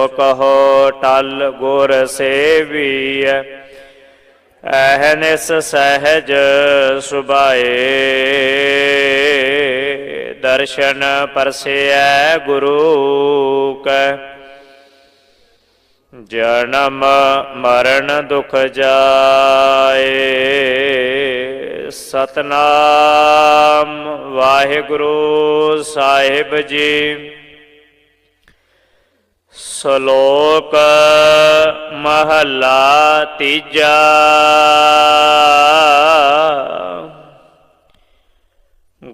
ਸੋ ਕਹੋ ਟਲ ਗੁਰ ਸੇਵੀਐ ਅਹਨਿਸ ਸਹਿਜ ਸੁਭਾਏ। ਦਰਸ਼ਨ ਪਰਸਿਐ ਗੁਰੂ ਕੈ, ਜਨਮ ਮਰਨ ਦੁਖ ਜਾਏ। ਸਤਨਾਮ ਵਾਹਿਗੁਰੂ ਸਾਹਿਬ ਜੀ। ਸ਼ਲੋਕ ਮਹੱਲਾ ਤੀਜਾ।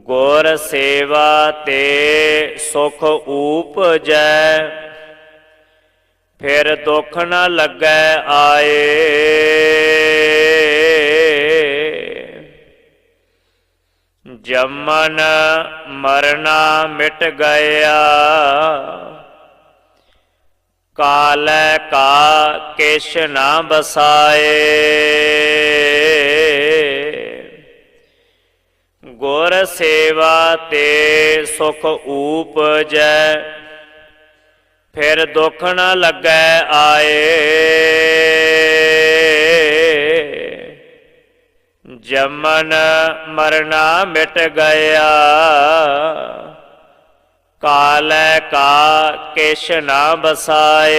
ਗੁਰ ਸੇਵਾ ਤੇ ਸੁਖ ਉਪਜੈ, ਫਿਰ ਦੁੱਖ ਨਾ ਲੱਗੈ ਆਏ। ਜਮਨ ਮਰਨਾ ਮਿਟ ਗਿਆ। ਕਾਲੈ ਕਾ ਕਿਛ ਨਾ ਬਸਾਏ। ਗੁਰ ਸੇਵਾ ਤੇ ਸੁਖ ਊਪਜੈ, ਫਿਰ ਦੁੱਖ ਨਾ ਲੱਗੈ ਆਏ। ਜਮਨ ਮਰਨਾ ਮਿਟ ਗਿਆ। ਕਾਲੈ ਕਾ ਕਿਛ ਨਾ ਬਸਾਏ।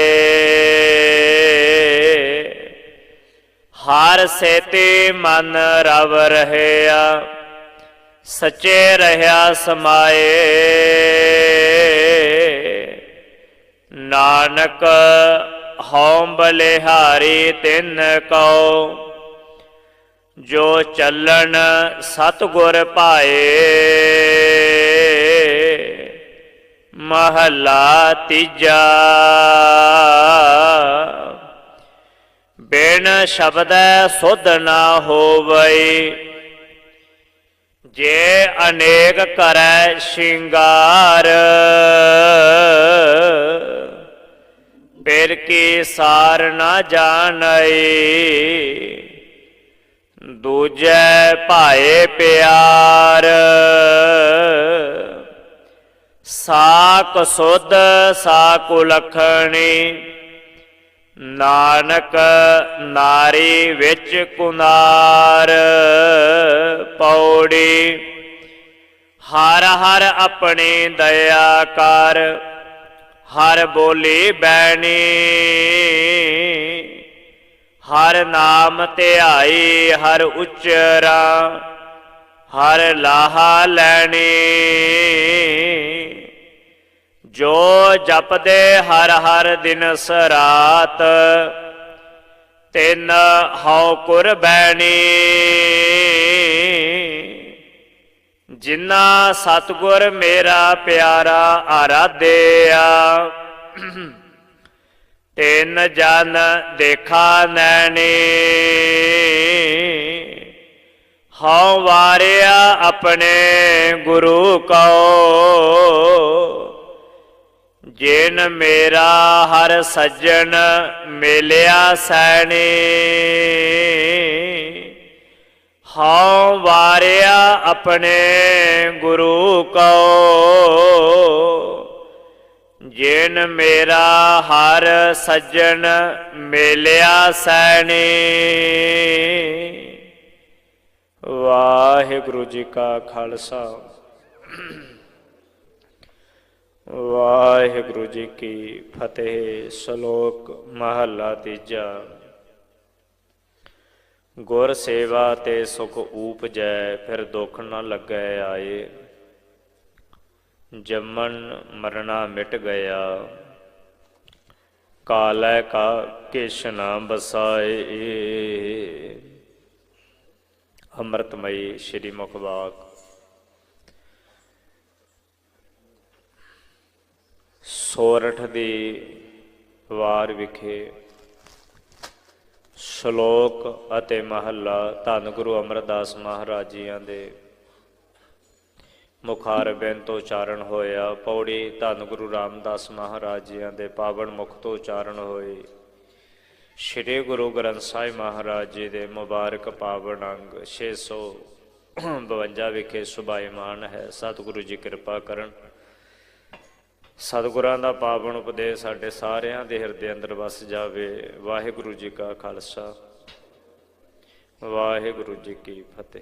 ਹਰ ਸੇਤੇ ਮਨ ਰਵ ਰਹਿਆ, ਸਚੇ ਰਹਾ ਸਮਾਏ। ਨਾਨਕ ਹਉ ਬਲਿਹਾਰੀ ਤਿੰਨ ਕਉ, ਜੋ ਚੱਲਣ ਸਤਗੁਰ ਪਾਏ। ਮਹੱਲਾ ਤੀਜਾ। ਬਿਨ ਸ਼ਬਦੈ ਸੁਧ ਨਾ ਹੋਵਈ। ਜੇ ਅਨੇਕ ਕਰੈ ਸ਼ਿੰਗਾਰ, ਫਿਰ ਕੀ ਸਾਰ ਨਾ ਜਾਣਈ? ਦੂਜੈ ਭਾਏ ਪਿਆਰ ਸਾਕ ਸੁਧ ਸਾਕ ਲਖਣੀ ਨਾਨਕ ਨਾਰੀ ਵਿੱਚ ਕੁਨਾਰ ਪੌੜੀ। ਹਰ ਹਰ ਆਪਣੀ ਦਇਆ ਕਰ, ਹਰ ਬੋਲੀ ਬੈਣੀ। ਹਰ ਨਾਮ ਧਿਆਈ ਹਰ ਉਚਰਾ, ਹਰ ਲਾਹਾ ਲੈਣੀ। ਜੋ ਜਪਦੇ ਹਰ ਹਰ ਦਿਨ ਸਰਾਤ, ਤਿਨ ਹਉ ਕੁਰਬੈਣੀ ਜਿਨ੍ਹਾਂ ਸਤਗੁਰ ਮੇਰਾ ਪਿਆਰਾ ਆਰਾਧਿਆ, ਤਿਨ ਜਨ ਦੇਖਾ ਨੈਣੀ। ਹਉ ਵਾਰਿਆ ਆਪਣੇ ਗੁਰੂ ਕਉ ਜਿਨ ਮੇਰਾ ਹਰ ਸੱਜਣ ਮਿਲਿਆ ਸੈਣੀ, ਹਉ ਵਾਰਿਆ ਆਪਣੇ ਗੁਰੂ ਕਉ। ਜਿਨ ਮੇਰਾ ਹਰ ਸੱਜਣ ਮਿਲਿਆ ਸੈਣੀ, ਵਾਹਿਗੁਰੂ ਜੀ ਕਾ ਖਾਲਸਾ। ਵਾਹਿਗੁਰੂ ਜੀ ਕੀ ਫਤਿਹ, ਸ਼ਲੋਕ ਮਹੱਲਾ ਤੀਜਾ। ਗੁਰ ਸੇਵਾ ਤੇ ਸੁਖ ਊਪਜੈ ਫਿਰ ਦੁੱਖ ਨਾ ਲੱਗੈ ਆਏ। ਜੰਮਣ ਮਰਨਾ ਮਿਟ ਗਿਆ। ਕਾਲੈ ਕਾ ਕਿਛ ਨਾ ਬਸਾਏ। ਅੰਮ੍ਰਿਤਮਈ ਸ਼੍ਰੀ ਮੁਖ ਮੁਖਵਾਕ ਸੋਰਠ ਦੀ ਵਾਰ ਵਿਖੇ ਸ਼ਲੋਕ ਅਤੇ ਮਹੱਲਾ ਧੰਨ ਗੁਰੂ ਅਮਰਦਾਸ ਮਹਾਰਾਜ ਜੀਆਂ ਦੇ ਮੁਖਾਰ ਬੇਨ ਤੋਂ ਉਚਾਰਨ ਹੋਇਆ। ਪੌੜੀ ਧੰਨ ਗੁਰੂ ਰਾਮਦਾਸ ਮਹਾਰਾਜ ਜੀਆਂ ਦੇ ਪਾਵਨ ਮੁਖ ਤੋਂ ਉਚਾਰਨ ਹੋਈ। ਸ੍ਰੀ ਗੁਰੂ ਗ੍ਰੰਥ ਸਾਹਿਬ ਮਹਾਰਾਜ ਜੀ ਦੇ ਮੁਬਾਰਕ ਪਾਵਨ ਅੰਗ 652 ਵਿਖੇ ਸੁਭਾਇਮਾਨ ਹੈ। ਸਤਿਗੁਰੂ ਜੀ ਕਿਰਪਾ ਕਰਨ। ਸਤਿਗੁਰਾਂ ਦਾ ਪਾਵਨ ਉਪਦੇਸ਼ ਸਾਡੇ ਸਾਰਿਆਂ ਦੇ ਹਿਰਦੇ ਅੰਦਰ ਵਸ ਜਾਵੇ। ਵਾਹਿਗੁਰੂ ਜੀ ਕਾ ਖਾਲਸਾ। ਵਾਹਿਗੁਰੂ ਜੀ ਕੀ ਫਤਿਹ।